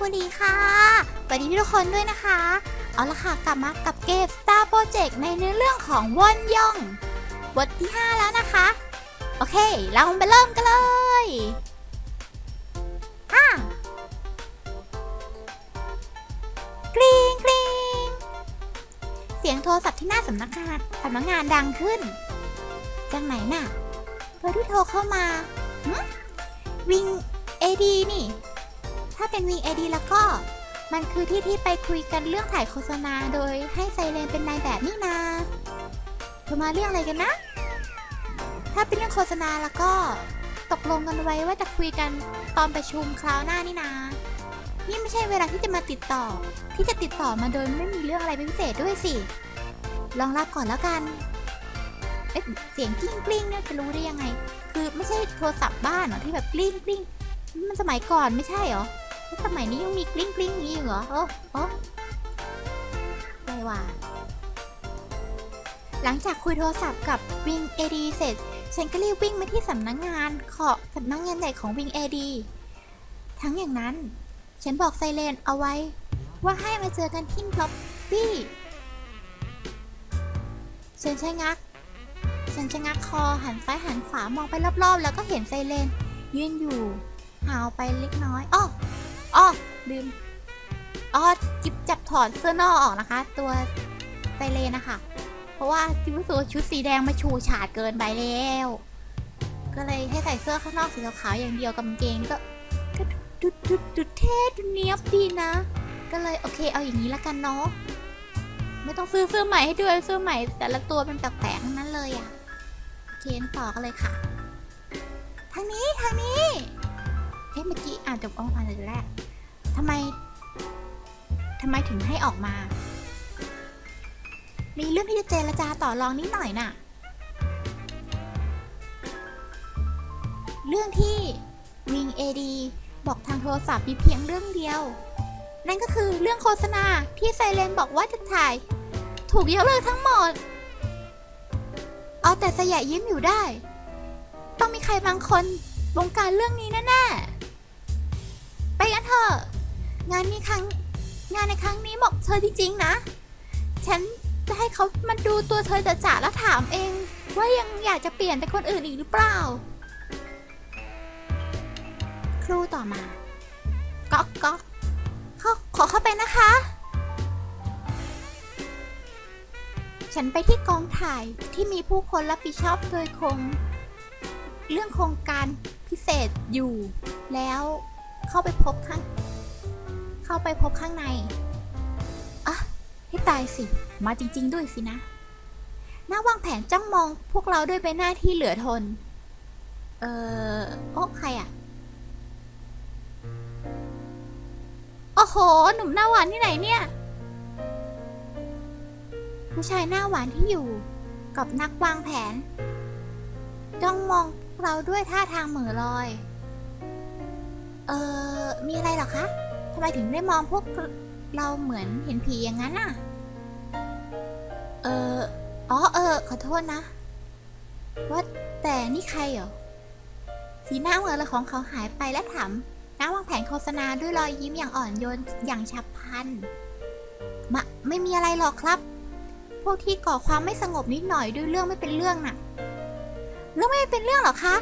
บุรีค่ะสวัสดีทุกคนด้วยนะคะ เอาละค่ะกลับมากับเกม Star Project ในเนื้อเรื่องของวอนยองบทที่ 5 แล้วนะคะ โอเค เราไปเริ่มกันเลยอะกริงกริงเสียงโทรศัพท์ที่หน้าสำนักงานสำนักงานดังขึ้น จากไหนน่ะเบอร์ที่โทรเข้ามาหึวิงเอดีนี่ ถ้าเป็นวิงเดีแล้วก็ มันคือที่ที่ไปคุยกันเรื่องถ่ายโฆษณาโดยให้ไซเรนเป็นนายแบบนี่นาเธอมาเรื่องอะไรกันนะ ถ้าเป็นเรื่องโฆษณาแล้วก็ตกลงกันไว้ว่าจะคุยกันตอนประชุมคราวหน้านี่นา นี่ไม่ใช่เวลาที่จะมาติดต่อ ที่จะติดต่อมาโดยไม่มีเรื่องอะไรเป็นพิเศษด้วยสิ ลองรับก่อนแล้วกัน เอ๊ะเสียงกลิ้งกลิ้งเนี่ยจะรู้ได้ยังไง คือไม่ใช่โทรศัพท์บ้านหรอที่แบบกลิ้งกลิ้งมันสมัยก่อนไม่ใช่หรอ สมัยนี้ยังมีกลิ้งกลิ้งอย่างนี้อยู่เหรอ โอ้โอ้อไรวะหลังจากคุยโทรศัพท์กับวิงเอดีเสร็จฉันก็รีบวิ่งมาที่สำนักงานขอสำนักงานใหญ่ของวิงเอดีทั้งอย่างนั้น ฉันบอกไซเรนเอาไว้ ว่าให้มาเจอกันที่ล็อบบี้ฉันใช้งัก ฉันจะงักคอหันซ้ายหันขวามองไปรอบๆ แล้วก็เห็นไซเรนยืนอยู่หาวไปเล็กน้อยอ้อ อ้อลืมอ้อจิบจับถอดเสื้อนอกออกนะคะ ตัวไซเรนนะคะ เพราะว่าจิบรู้สึกว่าชุดสีแดงมาชูฉาดเกินไปแล้ว ก็เลยให้ใส่เสื้อข้างนอกสีขาวๆอย่างเดียวกับกางเกงก็ก็ดูดูดูเท่ดูเนี้ยบดีนะ ก็เลยโอเคเอาอย่างนี้ละกันเนาะไม่ต้องซื้อเสื้อใหม่ให้ด้วยเสื้อใหม่ แต่ละตัวเป็นแปลกๆทั้งนั้นเลยอะโอเคนต่อกันเลยค่ะ ทางนี้ทางนี้ เอ๊ะเมื่อกี้อ่านจบออกมาเลยแรกทำไมทำไมถึงให้ออกมา มีเรื่องที่จะเจรจาต่อรองนิดหน่อยน่ะ เรื่องที่วิงเอดีบอกทางโทรศัพท์มีเพียงเรื่องเดียว นั่นก็คือเรื่องโฆษณาที่ไซเรนบอกว่าจะถ่าย ถูกยกเลิกทั้งหมด เอาแต่สยะยิ้มอยู่ได้ ต้องมีใครบางคนบงการเรื่องนี้แน่ๆ เถอะ งานนี้ครั้งงานในครั้งนี้บอกเธอจริงๆนะ ฉันจะให้เขามาดูตัวเธอจะจ่าแล้วถามเอง ว่ายังอยากจะเปลี่ยนเป็นคนอื่นอีกหรือเปล่า ครูต่อมาก๊อกก๊อกขอขอเข้าไปนะคะ ฉันไปที่กองถ่ายที่มีผู้คนรับผิดชอบโดยคง เรื่องโครงการพิเศษอยู่แล้ว เข้าไปพบข้าง เข้าไปพบข้างในอะให้ตายสิ มาจริง ๆ ด้วยสินะหน้าวางแผนจ้องมองพวกเราด้วยใบหน้าที่เหลือทน เออโอ้ใครอะโอ้โห หนุ่มหน้าหวานที่ไหนเนี่ย ผู้ชายหน้าหวานที่อยู่กับนักวางแผน จ้องมองเราด้วยท่าทางเหม่อลอย เออมีอะไรหรอคะทำไมถึงได้มองพวกเราเหมือนเห็นผีอย่างนั้นน่ะ เอออ๋อเออ ขอโทษนะ ว่าแต่นี่ใครเหรอ สีหน้าเหมือนละของเขาหายไปและถามน้าวางแผนโฆษณาด้วยรอยยิ้มอย่างอ่อนโยนอย่างฉับพลันมะไม่มีอะไรหรอกครับ พวกที่ก่อความไม่สงบนิดหน่อยด้วยเรื่องไม่เป็นเรื่องน่ะ เรื่องไม่เป็นเรื่องหรอคะ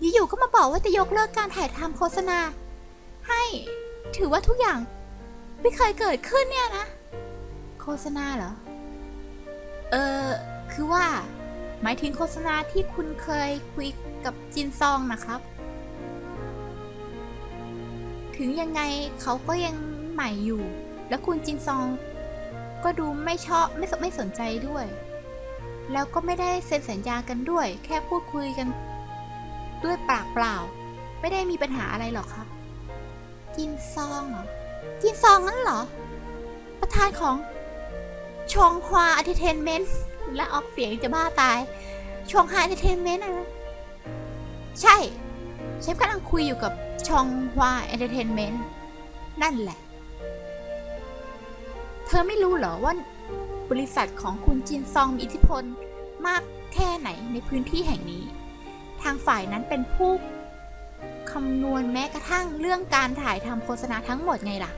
อยู่ๆก็มาบอกว่าจะยกเลิกการถ่ายทำโฆษณา ให้ถือว่าทุกอย่าง ไม่เคยเกิดขึ้นเนี่ยนะ โฆษณาเหรอ เออคือว่า หมายถึงโฆษณาที่คุณเคยคุยกับจินซองนะครับ ถึงยังไงเขาก็ยังใหม่อยู่ แล้วคุณจินซอง ก็ดูไม่ชอบไม่สไม่สนใจด้วย แล้วก็ไม่ได้เซ็นสัญญากันด้วย แค่พูดคุยกัน ด้วยปากเปล่า ไม่ได้มีปัญหาอะไรหรอกครับจินซองเหรอจินซองนั่นเหรอ ประธานของชองฮวาอ n เทนเมนต์และออกเสียงจะบ้าตาย ชองฮาอ n เทนเมนต์อะใช่เชฟกำลังคุยอยู่กับชองฮวาเอนเตอร์เทนเมนต์นั่นแหละ เธอไม่รู้เหรอว่าบริษัทของคุณจินซองมีอิทธิพลมากแค่ไหนในพื้นที่แห่งนี้ ทางฝ่ายนั้นเป็นผู้คำนวณแม้กระทั่งเรื่องการถ่ายทำโฆษณาทั้งหมดไงล่ะ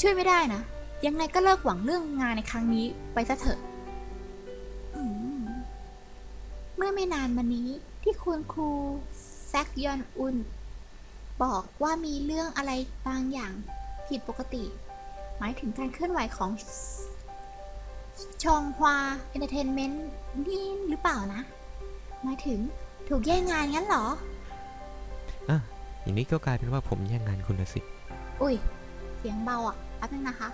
ช่วยไม่ได้นะ ยังไงก็เลิกหวังเรื่องงานในครั้งนี้ไปซะเถอะเมื่อไม่นานมานี้ที่คุณครูแซกยอนอุนบอกว่ามีเรื่องอะไรบางอย่างผิดปกติ หมายถึงการเคลื่อนไหวของชองฮวาเอนเตอร์เทนเมนต์นี่หรือเปล่านะ หมายถึง ถูกแย่งงานงั้นเหรอ อะอย่างนี้ก็กลายเป็นว่าผมแย่งงานคุณนะสิ อุ้ย เสียงเบาอะแป๊บนึงนะคะ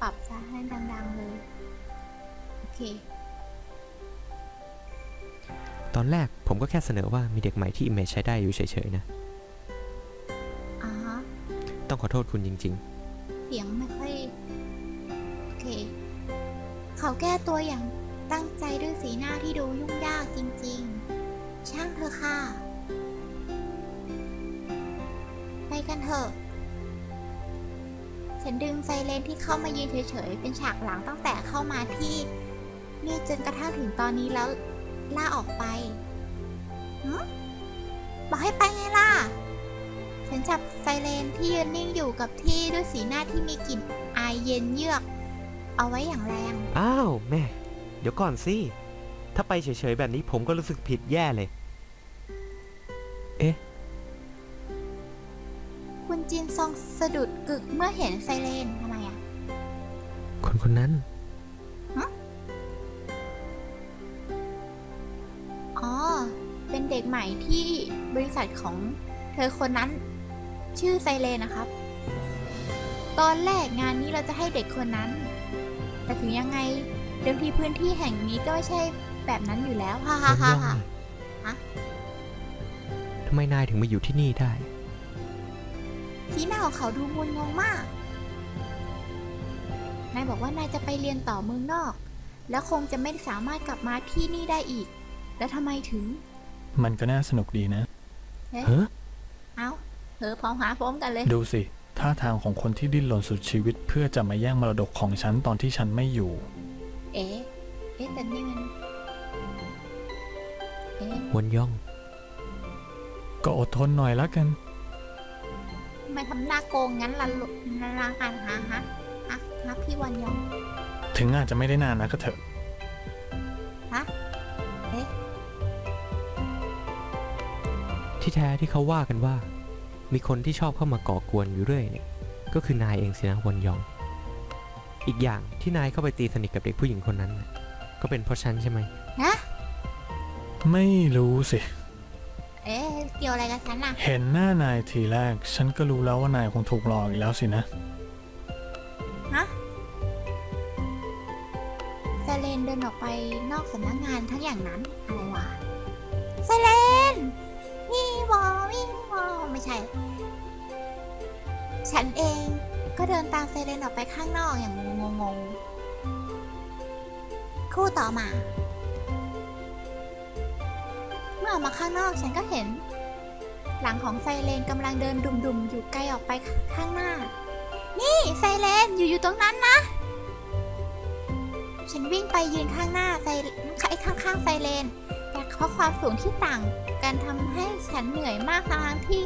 ปรับซะให้ดังๆเลย โอเค ตอนแรกผมก็แค่เสนอว่ามีเด็กใหม่ที่ Image ใช้ได้อยู่เฉยๆนะ อ่าฮะ ต้องขอโทษคุณจริง เสียงไม่ค่อย โอเค เขาแก้ตัวอย่าง ตั้งใจด้วยสีหน้าที่ดูยุ่งยากจริงๆ ช่างเธอะค่ะ ไปกันเถอะ ฉันดึงไซเลนที่เข้ามายืนเฉยๆ เป็นฉากหลังตั้งแต่เข้ามาที่ นี่จนกระทั่งถึงตอนนี้แล้วล่าออกไปหึบอกให้ไปไงล่ะ ฉันจับไซเลนที่ยืนนิ่งอยู่กับที่ด้วยสีหน้าที่มีกลิ่นอายเย็นเยือก เอาไว้อย่างแรง อ้าว แม่ เดี๋ยวก่อนสิ ถ้าไปเฉยๆแบบนี้ผมก็รู้สึกผิดแย่เลยคุณจินซองสะดุดกึกเมื่อเห็นไซเรนทำไมอะ คนคนนั้น อ๋อ เป็นเด็กใหม่ที่บริษัทของเธอคนนั้น ชื่อไซเรนนะครับ ตอนแรกงานนี้เราจะให้เด็กคนนั้น แต่ถึงยังไง เดิมทีพื้นที่แห่งนี้ก็ไม่ใช่แบบนั้นอยู่แล้วฮ่าฮ่าวนฮ่าย่องฮ่านี่ฮะ ทำไมนายถึงมาอยู่ที่นี่ได้ สีหน้าของเขาดูงุนงงมาก นายบอกว่านายจะไปเรียนต่อเมืองนอก แล้วคงจะไม่สามารถกลับมาที่นี่ได้อีก แล้วทำไมถึง มันก็น่าสนุกดีนะ เฮ้อเอ้าเธอพร้อมหาพร้อมกันเลย ดูสิ ท่าทางของคนที่ดิ้นรนสุดชีวิต เพื่อจะมาแย่งมรดกของฉันตอนที่ฉันไม่อยู่ เอ๊ะ เอ๊ะแต่นี่มัน เอ๊ะวนย่อง ก็อดทนหน่อยละกัน ทำไมทำหน้าโกงงั้นล่ะลุนาลากันฮะฮะฮะฮะพี่วันยอง ถึงอาจจะไม่ได้นานนะก็เถอะฮะเอ๊ะที่แท้ที่เขาว่ากันว่า มีคนที่ชอบเข้ามาก่อกวนอยู่เรื่อยเนี่ย ก็คือนายเองสินะวนยอง อีกอย่างที่นายเข้าไปตีสนิทกับเด็กผู้หญิงคนนั้นน่ะก็เป็นเพราะฉันใช่ไหมฮะไม่รู้สิ เอ๊ะเกี่ยวอะไรกับฉันล่ะเห็นหน้านายทีแรก ฉันก็รู้แล้วว่านายคงถูกหลอกอีกแล้วสินะ ฮะไซเลนเดินออกไปนอกสำนักงานทั้งอย่างนั้นอะไรวะไซเลนวี่วอวี่วอไม่ใช่ ฉันเอง ก็เดินตามไซเลนออกไปข้างนอกอย่างงงๆคู่ต่อมา เมื่อออกมาข้างนอกฉันก็เห็น หลังของไซเลนกำลังเดินดุมๆ อยู่ไกลออกไปข้างหน้า นี่ไซเลนอยู่อยู่ตรงนั้นนะ ฉันวิ่งไปยืนข้างหน้าไซไอ้ข้างๆไซเลน แต่เพราะความสูงที่ต่างกันทำให้ฉันเหนื่อยมากทางที่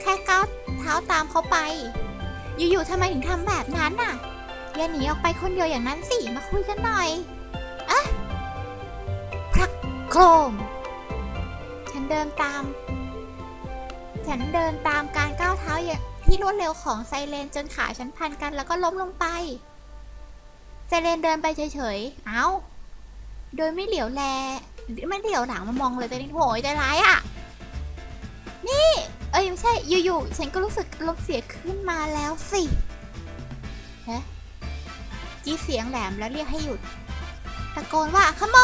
แค่ก้าวเท้าตามเขาไป อยู่ๆทำไมถึงทำแบบนั้นน่ะอย่าหนีออกไปคนเดียวอย่างนั้นสิ มาคุยกันหน่อยอะพรักโครม ฉันเดินตาม ฉันเดินตามการก้าวเท้าอย่างที่รวดเร็วของไซเรนจนขาฉันพันกันแล้วก็ล้มลงไป ไซเรนเดินไปเฉยๆ เอ้า โดยไม่เหลียวแล ไม่เหลียวหลังมามองเลยแต่นี่โหยใจร้ายอะ่ะ นี่ อ้ยไม่ใช่อยู่ๆฉันก็รู้สึกลมเสียขึ้นมาแล้วสิเฮ้จี้เสียงแหลมแล้วเรียกให้หยุด ตะโกนว่าขโม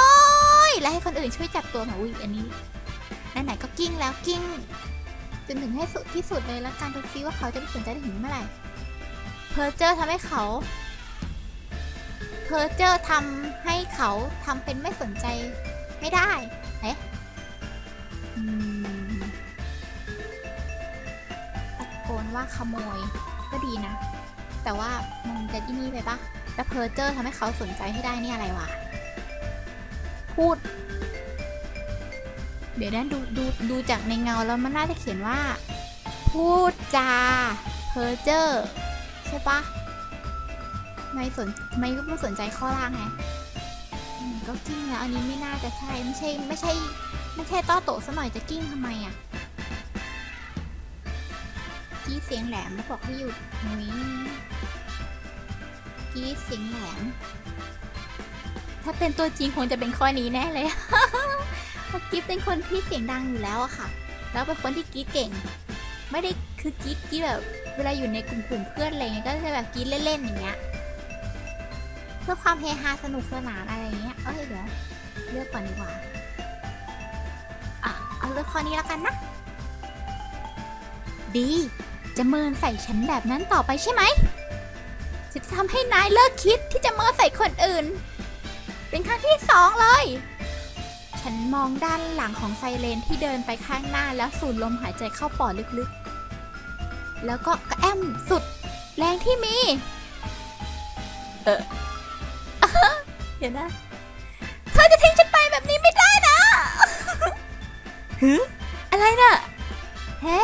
ยและให้คนอื่นช่วยจับตัวหนูอุ้ยอันนี้ไหนๆก็กิ้งแล้วกิ้งจนถึงให้สุดที่สุดเลยแล้วการดูซิว่าเขาจะไม่สนใจถึงเมื่อไหร่เพอร์เจอร์ทำให้เขาเพอร์เจอร์ทำให้เขาทำเป็นไม่สนใจไม่ได้เอ๊ะ ว่าขโมยก็ดีนะ แต่ว่ามันจะที่นี่ไปปะแต่เพอร์เจอร์ทำให้เขาสนใจให้ได้นี่อะไรวะ พูด เดี๋ยวนะดูดูดูจากในเงาแล้วมันน่าจะเขียนว่า พูดจาเพอเจอร์ใช่ปะไม่สนไม่ไม่สนใจข้อล่างไงก็กิ้งแล้วอันนี้ไม่น่าจะใช่ไม่ใช่ไม่ใช่ไม่ใช่ต้อโตซะหน่อยจะกิ้งทำไมอะ กี้เสียงแหลมแล้วบอกให้หยุดนุ้ยกี้เสียงแหลม ถ้าเป็นตัวจริงคงจะเป็นข้อนี้แน่เลยเพราะกิ๊ฟเป็นคนที่เสียงดังอยู่แล้วอะค่ะ แล้วเป็นคนที่กีดเก่ง ไม่ได้คือกีดกรีดแบบเวลาอยู่ในกลุ่มๆเพื่อนอะไรเงี้ยก็จะแบบกีดเล่นๆอย่างเงี้ยเพื่อความเฮฮาสนุกสนานอะไรเงี้ย เอ้ยเดี๋ยวเลือกก่อนดีกว่า อะ เอาเลือกข้อนี้แล้วกันนะ ดี จะเมินใส่ฉันแบบนั้นต่อไปใช่ไหมจะทำให้นายเลิกคิดที่จะเมินใส่คนอื่น เป็นครั้งที่สองเลย ฉันมองด้านหลังของไซเรนที่เดินไปข้างหน้าแล้วสูดลมหายใจเข้าปอดลึกๆ แล้วก็กระแอมสุดแรงที่มี เออเดี๋ยวนะ เธอจะทิ้งฉันไปแบบนี้ไม่ได้นะ ฮึ อะไรน่ะ เฮ้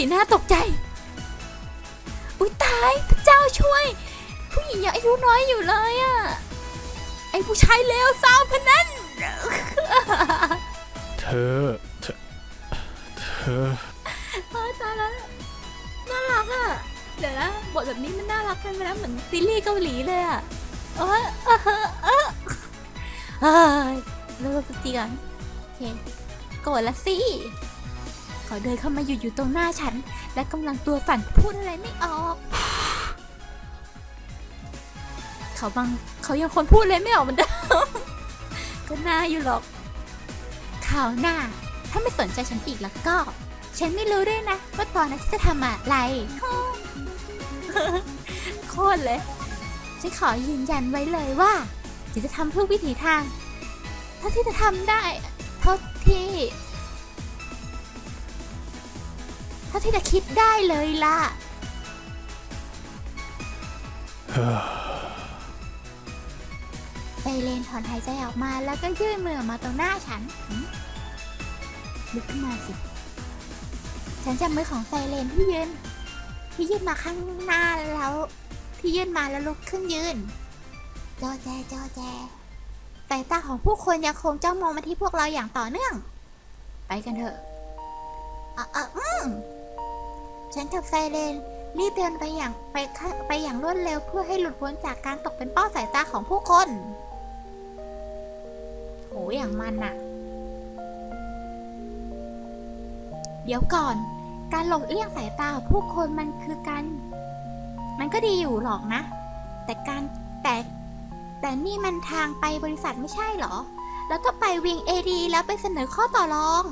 สีหน้าตกใจ อุ้ยตายพระเจ้าช่วย ผู้หญิงยังอายุน้อยอยู่เลยอะไอผู้ชายเลวสาวพนนั้น เธอ เธอ เธอเฮ้ยตายแล้วน่ารักอะเดี๋ยวนะบทแบบนี้มันน่ารักกันไปแล้วเหมือนซีรีส์เกาหลีเลยอะเอยเอยเอยเฮ้ยเลิกสักทีก่อนโอเคโกรธละสิ เขาเดินเข้ามาอยู่อยู่ตรงหน้าฉัน และกำลังตัวสั่นพูดอะไรไม่ออก เขาบางเขายังคนพูดเลยไม่ออกเหมือนเดิมก็น่าอยู่หรอกข่าวหน้า ถ้าไม่สนใจฉันอีกแล้วก็ ฉันไม่รู้ด้วยนะ ว่าตอนนั้นจะทำอะไรโคตรเลย ฉันขอยืนยันไว้เลยว่าจะทำทุกวิถีทาง เท่าที่จะทำได้ เท่าที่าที่จะคิดได้เลยล่ะ ไซเลนถอนหายใจออกมาแล้วก็ยื่นมือออกมาตรงหน้าฉันหืมลุกขึ้นมาสิ ฉันจำมือของไซเลนที่ยืนที่ยื่นมาข้างหน้าแล้ว ที่ยื่นมาแล้วลุกขึ้นยืน จอแจจอแจสายตาของผู้คนยังคงจ้องมองมาที่พวกเราอย่างต่อเนื่อง ไปกันเถอะ อะอะอืม ฉันกับไซเลนรีบเดินไปอย่างไปข้าไปอย่างรวดเร็วเพื่อให้หลุดพ้นจากการตกเป็นเป้าสายตาของผู้คนโหอย่างมันอะเดี๋ยวก่อน การหลบเลี่ยงสายตาของผู้คนมันคือการ มันก็ดีอยู่หรอกนะ แต่การแต่แต่นี่มันทางไปบริษัทไม่ใช่เหรอ แล้วก็ไปวิงเอดีแล้วไปเสนอข้อต่อรอง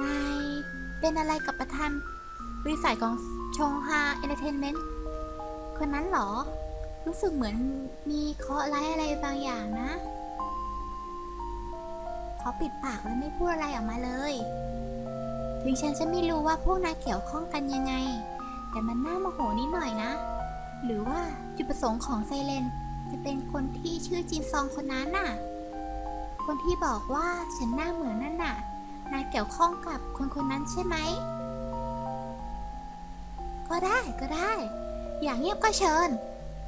นาย เป็นอะไรกับประธานบริษัทของชงฮาเอนเตอร์เทนเมนต์คนนั้นเหรอ รู้สึกเหมือนมีเคราะห์ร้ายอะไรบางอย่างนะ เขาปิดปากและไม่พูดอะไรออกมาเลย ถึงฉันจะไม่รู้ว่าพวกนายเกี่ยวข้องกันยังไง แต่มันน่าโมโหนิดหน่อยนะ หรือว่าจุดประสงค์ของไซเลน จะเป็นคนที่ชื่อจินซองคนนั้นน่ะ คนที่บอกว่าฉันหน้าเหมือนนั่นน่ะ นายเกี่ยวข้องกับคนคนนั้นใช่ไหม ก็ได้ก็ได้ อย่างเงียบก็เชิญ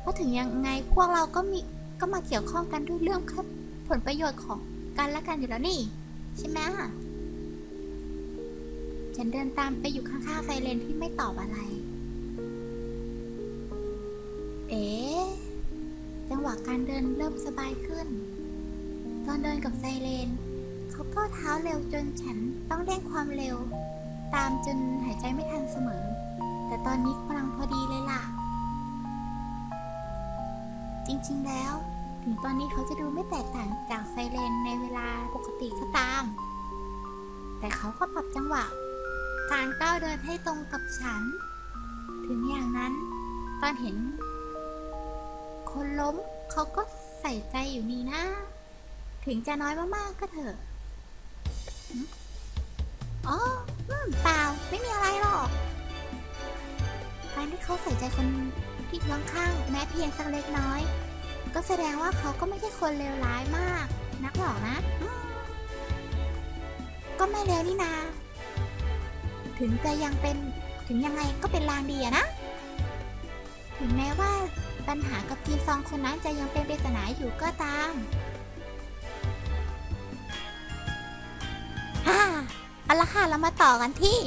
เพราะถึงยังไงพวกเราก็มีก็มาเกี่ยวข้องกันด้วยเรื่องครับผลประโยชน์ของกันและกันอยู่แล้วนี่ ใช่ไหมฉันเดินตามไปอยู่ข้างๆไซเลนที่ไม่ตอบอะไร เอ๊ะจังหวะการเดินเริ่มสบายขึ้น ตอนเดินกับไซเลน ขาก็เท้าเร็วจนฉันต้องเร่งความเร็ว ตามจนหายใจไม่ทันเสมอ แต่ตอนนี้กำลังพอดีเลยล่ะ จริงๆแล้ว ถึงตอนนี้เขาจะดูไม่แตกต่างจากไซเรนในเวลาปกติก็ตาม แต่เขาก็ปรับจังหวะ การก้าวเดินให้ตรงกับฉัน ถึงอย่างนั้นตอนเห็น คนล้มเขาก็ใส่ใจอยู่นี่นะ ถึงจะน้อยมากๆก็เถอะ อ๋ออืมเปล่า ไม่มีอะไรหรอก การที่เขาใส่ใจคนที่อยู่ข้างๆแม้เพียงสักเล็กน้อย ก็แสดงว่าเขาก็ไม่ใช่คนเลวร้ายมาก นักหรอกนะอืมก็ไม่เลวนี่นา ถึงจะยังเป็นถึงยังไงก็เป็นลางดีอะนะ ถึงแม้ว่าปัญหากับกีมซองคนนั้นจะยังเป็นปริศนาอยู่ก็ตาม เอาละค่ะเรามาต่อกันที่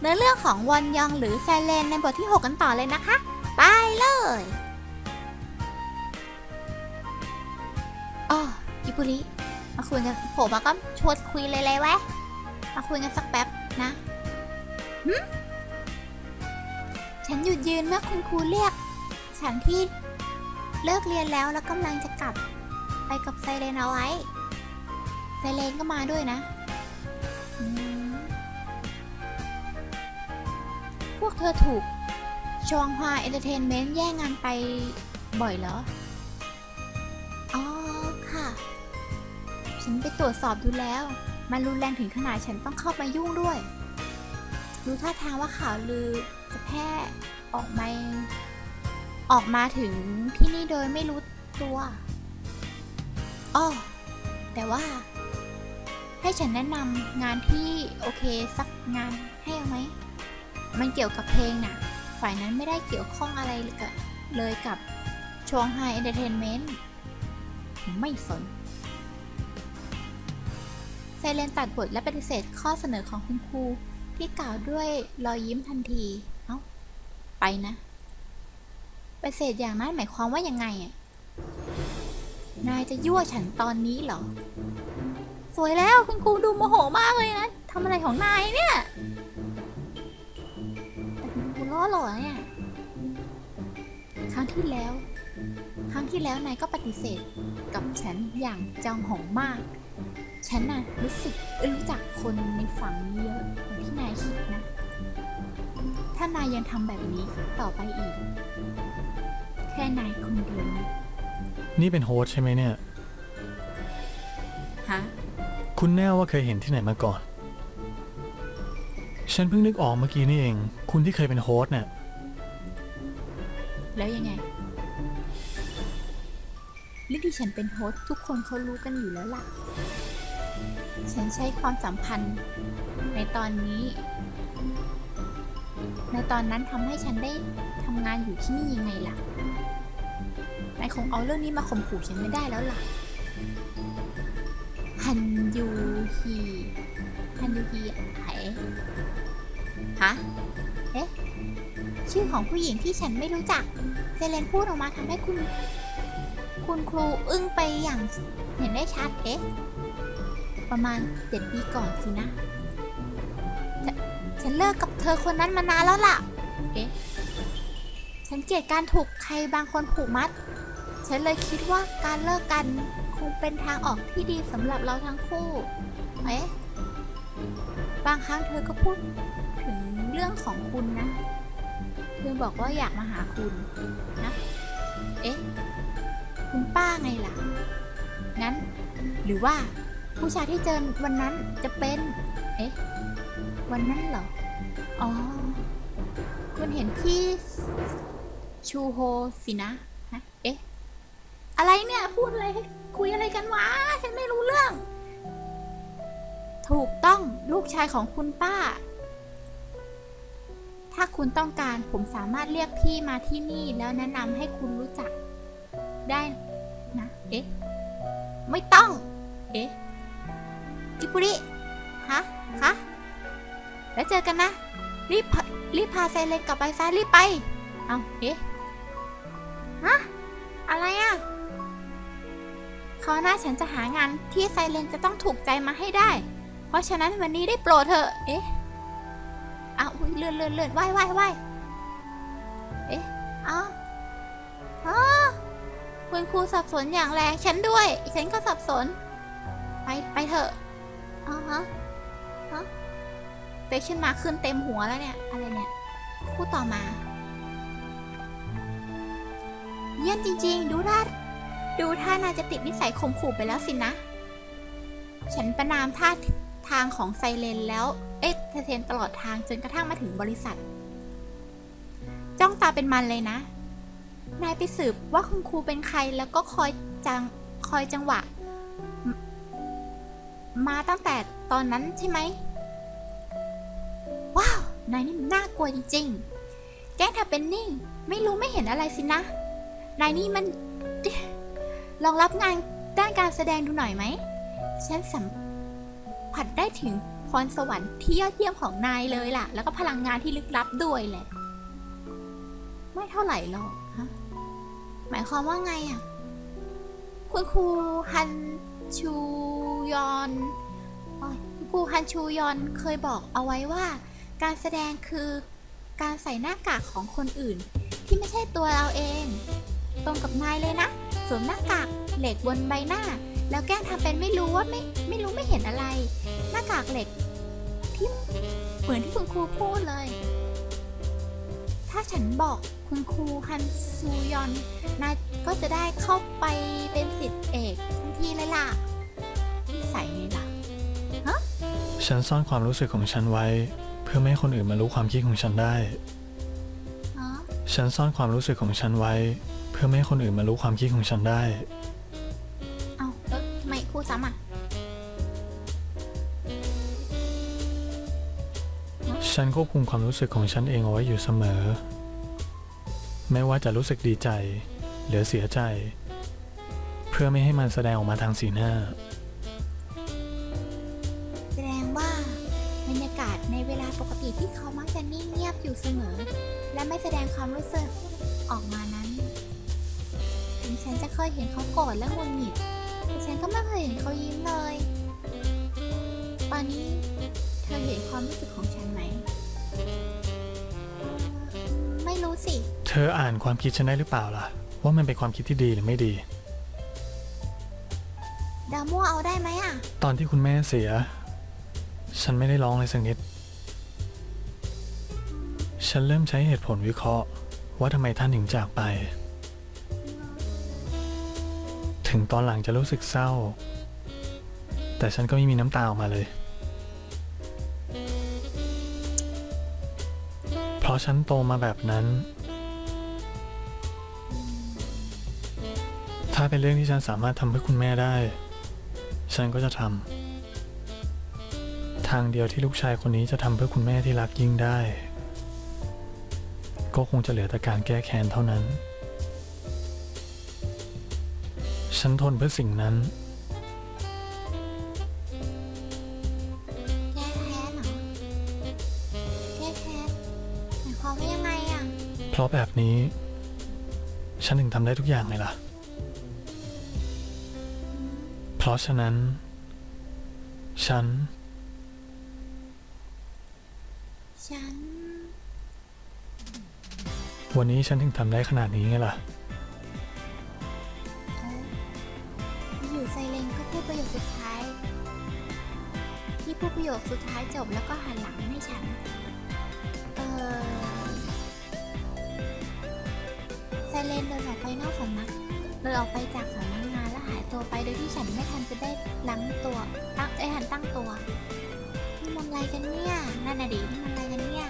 เนื้อเรื่องของวอนยองหรือแซเลนในบทที่ 6 กันต่อเลยนะคะ ไปเลยอ๋อกิบุริมาคุยกันโผล่มาก็ชวนคุยเลยเลยแวะมาคุยกันสักแป๊บนะหึฉันหยุดยืนเมื่อคุณครูเรียก ฉันที่เลิกเรียนแล้วแล้วกำลังจะกลับ ไปกับไซเรนเอาไว้ไซเรนก็มาด้วยนะ เธอถูกชองฮวาเอนเตอร์เทนเมนต์แย่งงานไปบ่อยเหรอ อ๋อค่ะ ฉันไปตรวจสอบดูแล้ว มันรุนแรงถึงขนาดฉันต้องเข้ามายุ่งด้วยดูท่าทางว่าข่าวลือจะแพร่ออกมาออกมาถึงที่นี่โดยไม่รู้ตัวอ้อแต่ว่า ให้ฉันแนะนำงานที่โอเคสักงานให้เอาไหม มันเกี่ยวกับเพลงน่ะ ฝ่ายนั้นไม่ได้เกี่ยวข้องอะไรเลยกับชวงไฮเอนเตอร์เทนเมนต์ไม่สนไซเลนตัดบทและปฏิเสธข้อเสนอของคุณครูที่กล่าวด้วยรอยยิ้มทันที เอ้า ไปนะ ปฏิเสธอย่างนั้นหมายความว่ายังไงอะ นายจะยั่วฉันตอนนี้เหรอ สวยแล้วคุณครูดูโมโหมากเลยนะทำอะไรของนายเนี่ย คุณครูล้อหล่อเนี่ย ครั้งที่แล้ว ครั้งที่แล้วนายก็ปฏิเสธกับฉันอย่างจองหองมาก ฉันน่ะรู้สึกเอ้ยรู้จักคนในฝั่งนี้เยอะกว่าที่นายคิดนะ ถ้านายยังทำแบบนี้ต่อไปอีก แค่นายคนเดียวนะนี่เป็นโฮสต์ใช่ไหมเนี่ย ฮะ คุณแน่ว่าเคยเห็นที่ไหนมาก่อน ฉันเพิ่งนึกออกเมื่อกี้นี่เอง คุณที่เคยเป็นโฮสเนี่ย แล้วยังไงเรื่องที่ฉันเป็นโฮสทุกคนเขารู้กันอยู่แล้วล่ะ ฉันใช้ความสัมพันธ์ ในตอนนี้ ในตอนนั้นทำให้ฉันได้ทำงานอยู่ที่นี่ยังไงล่ะนายคงเอาเรื่องนี้มาข่มขู่ฉันไม่ได้แล้วล่ะ ฮันยูฮีฮันยูฮีไห ฮะ เอ๊ะ ชื่อของผู้หญิงที่ฉันไม่รู้จักเจเลนพูดออกมาทำให้คุณ คุณครูอึ้งไปอย่างเห็นได้ชัด เอ๊ะ ประมาณเจ็ดปีก่อนสินะฉฉันเลิกกับเธอคนนั้นมานานแล้วล่ะ เอ๊ะ ฉันเกลียดการถูกใครบางคนผูกมัด ฉันเลยคิดว่าการเลิกกันคงเป็นทางออกที่ดีสำหรับเราทั้งคู่ เอ๊ะ บางครั้งเธอก็พูดถึง รื่องของคุณนะเธอบอกว่าอยากมาหาคุณนะ เอ๊ะ คุณป้าไงล่ะ งั้น หรือว่าผู้ชายที่เจอวันนั้นจะเป็น เอ๊ะ วันนั้นเหรอ อ๋อ คุณเห็นพี่ชูโฮสินะฮะเอ๊ะ อะไรเนี่ย พูดอะไร คุยอะไรกันวะ ฉันไม่รู้เรื่อง ถูกต้องลูกชายของคุณป้า ถ้าคุณต้องการผมสามารถเรียกพี่มาที่นี่แล้วแนะนำให้คุณรู้จักได้นะ เอ๊ะ ไม่ต้อง เอ๊ะกิปุริ ฮะคะแล้วเจอกันนะ รีบ รีบพาไซเลนกลับไปซะรีบไป เอาเอ๊ะ ฮะ อะไรอะคราวหน้าฉันจะหางานที่ไซเลนจะต้องถูกใจมาให้ได้ เพราะฉะนั้นวันนี้ได้โปรดเถอะ เอ๊ะ อุ๊ยเลื่อนเลื่อนเลื่อนไหวไหวไหวเอ๊ะอ้าอ้าคุณครูสับสนอย่างแรง ฉันด้วย ฉันก็สับสน ไปไปเถอะอ๋อฮะฮะเฟคชั่นมาขึ้นเต็มหัวแล้วเนี่ย อะไรเนี่ยพูดต่อมา เยี่ยมจริง ๆ ดูท่าดูท่านาจะติดนิสัยข่มขู่ไปแล้วสินะ ฉันประนามท่าทางของไซเรนแล้ว เอ๊ะไซเรนตลอดทางจนกระทั่งมาถึงบริษัท จ้องตาเป็นมันเลยนะ นายไปสืบว่าคุณครูเป็นใครแล้วก็คอยจังคอยจังหวะมมาตั้งแต่ตอนนั้นใช่ไหม ว้าว นายนี่น่ากลัวจริงๆ แกล้งทำเป็นนิ่ไม่รู้ไม่เห็นอะไรสินะ นายนี่มัน ลองรับงานด้านการแสดงดูหน่อยไหม ฉันสัมผัสได้ถึง พรสวรรค์ที่ยอดเยี่ยมของนายเลยล่ะ แล้วก็พลังงานที่ลึกลับด้วยแหละ ไม่เท่าไหร่หรอกฮะหมายความว่าไงอะ คุณครูฮันชูยอนคุณครูฮันชูยอนเคยบอกเอาไว้ว่า การแสดงคือการใส่หน้ากากของคนอื่น ที่ไม่ใช่ตัวเราเอง ตรงกับนายเลยนะสวมหน้ากากเหล็กบนใบหน้า แล้วแกล้งทำเป็นไม่รู้ว่าไม่ไม่รู้ไม่เห็นอะไร หน้ากากเหล็กที่เหมือนที่คุณครูพูดเลย ถ้าฉันบอกคุณครูฮันซูยอนนายก็จะได้เข้าไปเป็นสิทธิเอกทันทีเลยล่ะนิสัยไงล่ะฉันซ่อนความรู้สึกของฉันไว้ เพื่อไม่ให้คนอื่นมารู้ความคิดของฉันได้อ๋อฉันซ่อนความรู้สึกของฉันไว้ เพื่อไม่ให้คนอื่นมารู้ความคิดของฉันได้ เอาแล้วทำไมครูซ้ำอะ ฉันควบคุมความรู้สึกของฉันเองเอาไว้อยู่เสมอ ไม่ว่าจะรู้สึกดีใจ หรือเสียใจ เพื่อไม่ให้มันแสดงออกมาทางสีหน้า แสดงว่าบรรยากาศในเวลาปกติที่เขามักจะนิ่งเงียบอยู่เสมอ และไม่แสดงความรู้สึกออกมานั้นถึงฉันจะเคยเห็นเขาโกรธและหงุดหงิดแต่ฉันก็ไม่เคยเห็นเขายิ้มเลย ตอนนี้เธอเห็นความรู้สึกของฉัน รู้สิ เธออ่านความคิดฉันได้หรือเปล่าล่ะ ว่ามันเป็นความคิดที่ดีหรือไม่ดี ดามั่วเอาได้ไหมอะ ตอนที่คุณแม่เสีย ฉันไม่ได้ร้องเลยสักนิด ฉันเริ่มใช้เหตุผลวิเคราะห์ ว่าทำไมท่านถึงจากไป ถึงตอนหลังจะรู้สึกเศร้า แต่ฉันก็ไม่มีน้ำตาออกมาเลย ฉันโตมาแบบนั้น ถ้าเป็นเรื่องที่ฉันสามารถทำเพื่อคุณแม่ได้ ฉันก็จะทำ ทางเดียวที่ลูกชายคนนี้จะทำเพื่อคุณแม่ที่รักยิ่งได้ ก็คงจะเหลือแต่การแก้แค้นเท่านั้น ฉันทนเพื่อสิ่งนั้น ราะแบบนี้ ฉันถึงทำได้ทุกอย่างเลยล่ะ เพราะฉะนั้น ฉัน ฉัน วันนี้ฉันถึงทำได้ขนาดนี้ไงล่ะเอออยู่ไซเลนก็พูดประโยคสุดท้าย ที่พูดประโยคสุดท้ายจบแล้วก็หันหลังให้ฉัน เออ เลนเดินออกไปนอกสำนักเดินออกไปจากสำนักงานและหายตัวไปโดยที่ฉันไม่ทันจะได้ล้างตัวตั้งไอ้หันตั้งตัวนี่มันอะไรกันเนี่ยนั่นน่ะดินี่มันอะไรกันเนี่ย